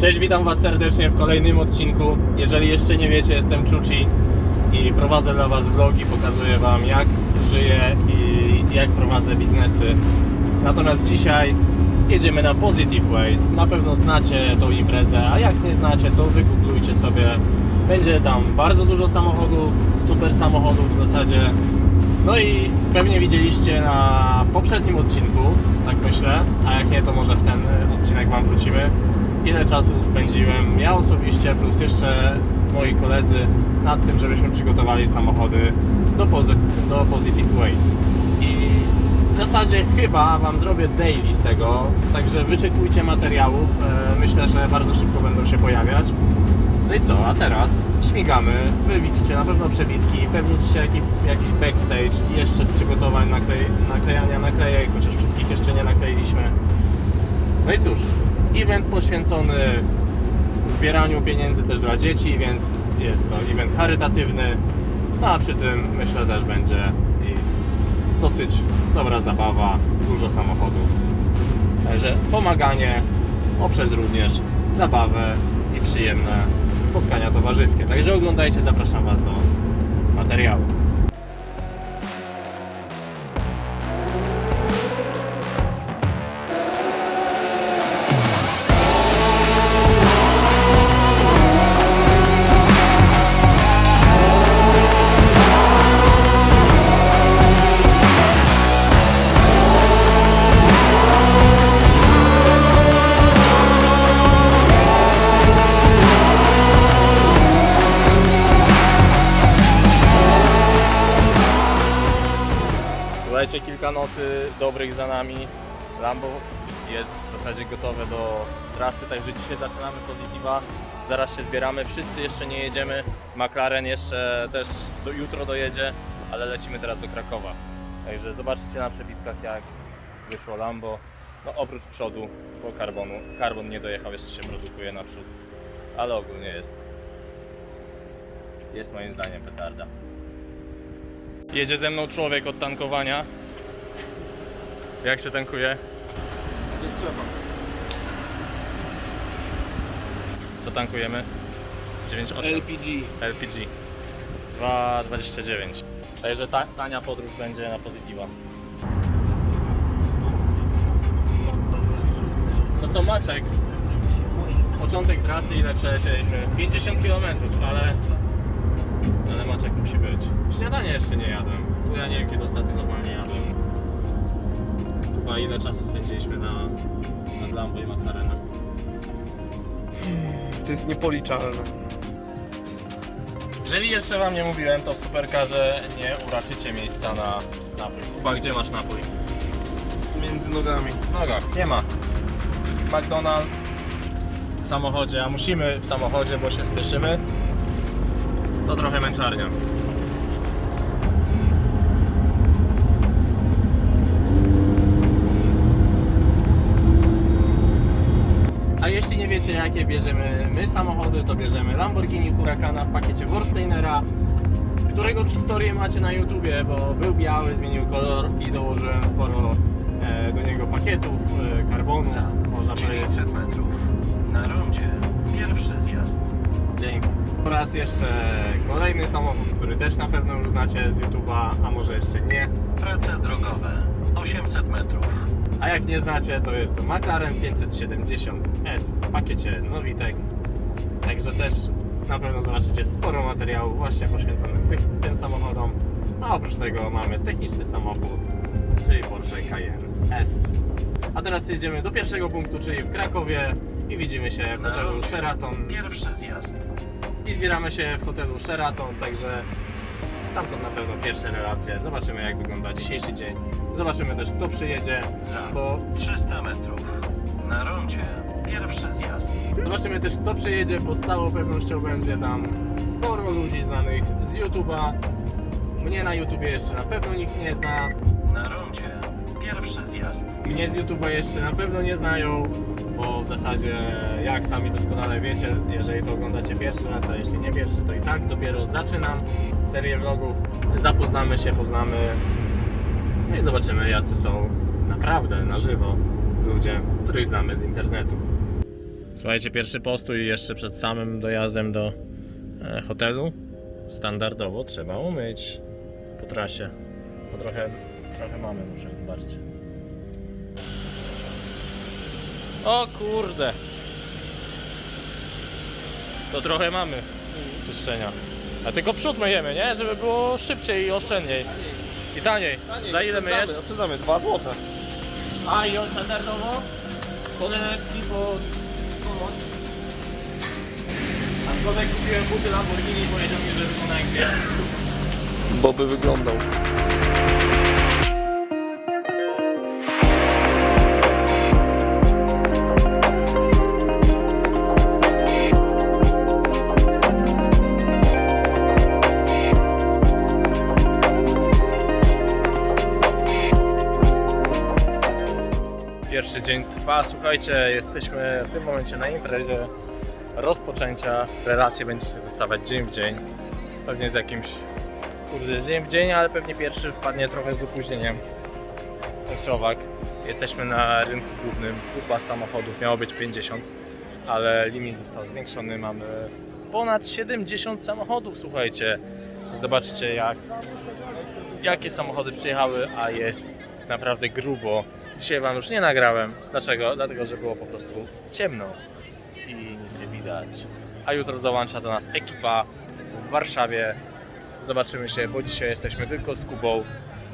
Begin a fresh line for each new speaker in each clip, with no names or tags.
Cześć, witam Was serdecznie w kolejnym odcinku. Jeżeli jeszcze nie wiecie, jestem Czuci i prowadzę dla Was vlogi, pokazuję Wam jak żyję i jak prowadzę biznesy. Natomiast dzisiaj jedziemy na Positive Ways. Na pewno znacie tą imprezę, a jak nie znacie, to wygooglujcie sobie. Będzie tam bardzo dużo samochodów, super samochodów w zasadzie. No i pewnie widzieliście na poprzednim odcinku, tak myślę, a jak nie, to może w ten odcinek Wam wrócimy. Ile czasu spędziłem ja osobiście, plus jeszcze moi koledzy nad tym, żebyśmy przygotowali samochody do, pozy- do Positive Ways. I w zasadzie chyba Wam zrobię daily z tego, także wyczekujcie materiałów. E, Myślę, że bardzo szybko będą się pojawiać. No i co, a teraz śmigamy. Wy widzicie na pewno przebitki, pewnie dzisiaj jakiś, jakiś backstage jeszcze z przygotowań naklej, naklejania naklejek, chociaż wszystkich jeszcze nie nakleiliśmy. No i cóż, event poświęcony zbieraniu pieniędzy też dla dzieci, więc jest to event charytatywny. No a przy tym myślę też będzie i dosyć dobra zabawa, dużo samochodów. Także pomaganie poprzez również zabawę i przyjemne spotkania towarzyskie. Także oglądajcie, zapraszam Was do materiału. Kilka nocy dobrych za nami. Lambo jest w zasadzie gotowe do trasy, także dzisiaj zaczynamy Positive'a. Zaraz się zbieramy, wszyscy jeszcze nie jedziemy. McLaren jeszcze też do, jutro dojedzie, ale lecimy teraz do Krakowa. Także zobaczycie na przebitkach jak wyszło Lambo. No oprócz przodu, bo karbonu. Karbon nie dojechał, jeszcze się produkuje naprzód. Ale ogólnie jest. Jest moim zdaniem petarda. Jedzie ze mną człowiek od tankowania. Jak się tankuje?
Nie trzeba.
Co tankujemy? 9,8
LPG.
LPG 2,29 Także ta, tania podróż będzie na Positiva No co Maczek? Początek trasy ile przelecieliśmy? 50 km, ale ale Maczek musi być. Śniadanie jeszcze nie jadłem. Ja nie wiem kiedy ostatnio normalnie jadłem. Ile czasu spędziliśmy na, na Lambo i McLarenem.
To jest niepoliczalne.
Jeżeli jeszcze wam nie mówiłem, to w superkarze nie uraczycie miejsca na napój. Kuba, gdzie masz napój?
Między nogami.
W nogach. Nie ma. McDonald's w samochodzie, a musimy w samochodzie, bo się spieszymy. To trochę męczarnia. Wiecie jakie bierzemy my samochody, to bierzemy Lamborghini Huracana w pakiecie Worsteinera, którego historię macie na YouTubie, bo był biały, zmienił kolor i dołożyłem sporo e, do niego pakietów, e, karbonu, można powiedzieć.
900 metrów. Na rondzie pierwszy zjazd.
Dzięki. Oraz jeszcze kolejny samochód, który też na pewno już znacie z YouTube'a, a może jeszcze nie.
Prace drogowe. 800 metrów.
A jak nie znacie, to jest to McLaren 570S w pakiecie Nowitek. Także też na pewno zobaczycie sporo materiałów właśnie poświęconych tych, tym samochodom. A oprócz tego mamy techniczny samochód, czyli Porsche Cayenne S. A teraz jedziemy do pierwszego punktu, czyli w Krakowie i widzimy się w hotelu Sheraton.
Pierwszy zjazd.
I zbieramy się w hotelu Sheraton, także stamtąd na pewno pierwsze relacje. Zobaczymy jak wygląda dzisiejszy dzień. Zobaczymy też kto przyjedzie,
Za
bo
300 metrów. Na rondzie pierwszy zjazd.
Zobaczymy też kto przyjedzie, bo z całą pewnością będzie tam sporo ludzi znanych z YouTube'a. Mnie na YouTubie jeszcze na pewno nikt nie zna.
Na rondzie pierwszy zjazd.
Mnie z YouTube'a jeszcze na pewno nie znają, bo w zasadzie jak sami doskonale wiecie, jeżeli to oglądacie pierwszy raz, a jeśli nie pierwszy, to i tak dopiero zaczynam serię vlogów. Zapoznamy się, poznamy, no i zobaczymy jacy są naprawdę na żywo ludzie, których znamy z internetu. Słuchajcie, pierwszy postój jeszcze przed samym dojazdem do e, hotelu. Standardowo trzeba umyć po trasie. Bo trochę, trochę mamy, muszę zobaczyć. O kurde! To trochę mamy czyszczenia. A tylko przód myjemy, nie? Żeby było szybciej i oszczędniej. I taniej. Za ile myjesz?
Oszczędzamy, 2 złote.
A i on standardowo? Spodeneczki po... Aczkolwiek kupiłem buty Lamborghini i powiedział mi, że wygląda jak dwie.
Bo by wyglądał.
Pierwszy dzień trwa, słuchajcie, jesteśmy w tym momencie na imprezie rozpoczęcia. Relacje będziecie dostawać dzień w dzień. Pewnie z jakimś, kurde, dzień w dzień, ale pewnie pierwszy wpadnie trochę z opóźnieniem. Tak czy owak, jesteśmy na rynku głównym, kupa samochodów, miało być 50, ale limit został zwiększony, mamy ponad 70 samochodów, słuchajcie. Zobaczcie jak, jakie samochody przyjechały, a jest naprawdę grubo. Dzisiaj Wam już nie nagrałem. Dlaczego? Dlatego, że było po prostu ciemno i nic nie widać. A jutro dołącza do nas ekipa w Warszawie. Zobaczymy się, bo dzisiaj jesteśmy tylko z Kubą.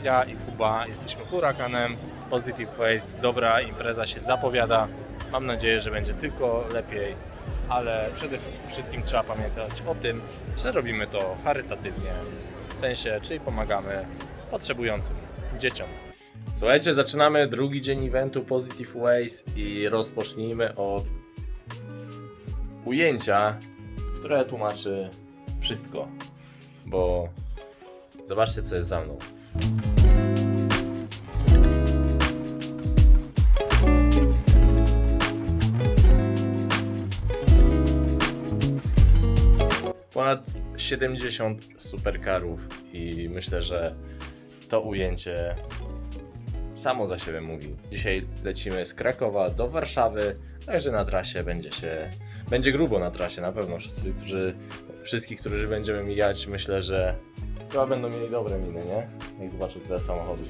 Ja i Kuba jesteśmy hurakanem. Positive Face, dobra impreza się zapowiada. Mam nadzieję, że będzie tylko lepiej, ale przede wszystkim trzeba pamiętać o tym, że robimy to charytatywnie. W sensie, czyli pomagamy potrzebującym dzieciom. Słuchajcie, zaczynamy drugi dzień eventu Positive Ways i rozpocznijmy od ujęcia, które tłumaczy wszystko. Bo zobaczcie, co jest za mną. Ponad 70 superkarów i myślę, że to ujęcie samo za siebie mówi. Dzisiaj lecimy z Krakowa do Warszawy, także na trasie będzie się, będzie grubo na trasie na pewno. Wszyscy, którzy, wszystkich, którzy będziemy mijać, myślę, że chyba będą mieli dobre miny, nie? Jak zobaczą tyle samochodów.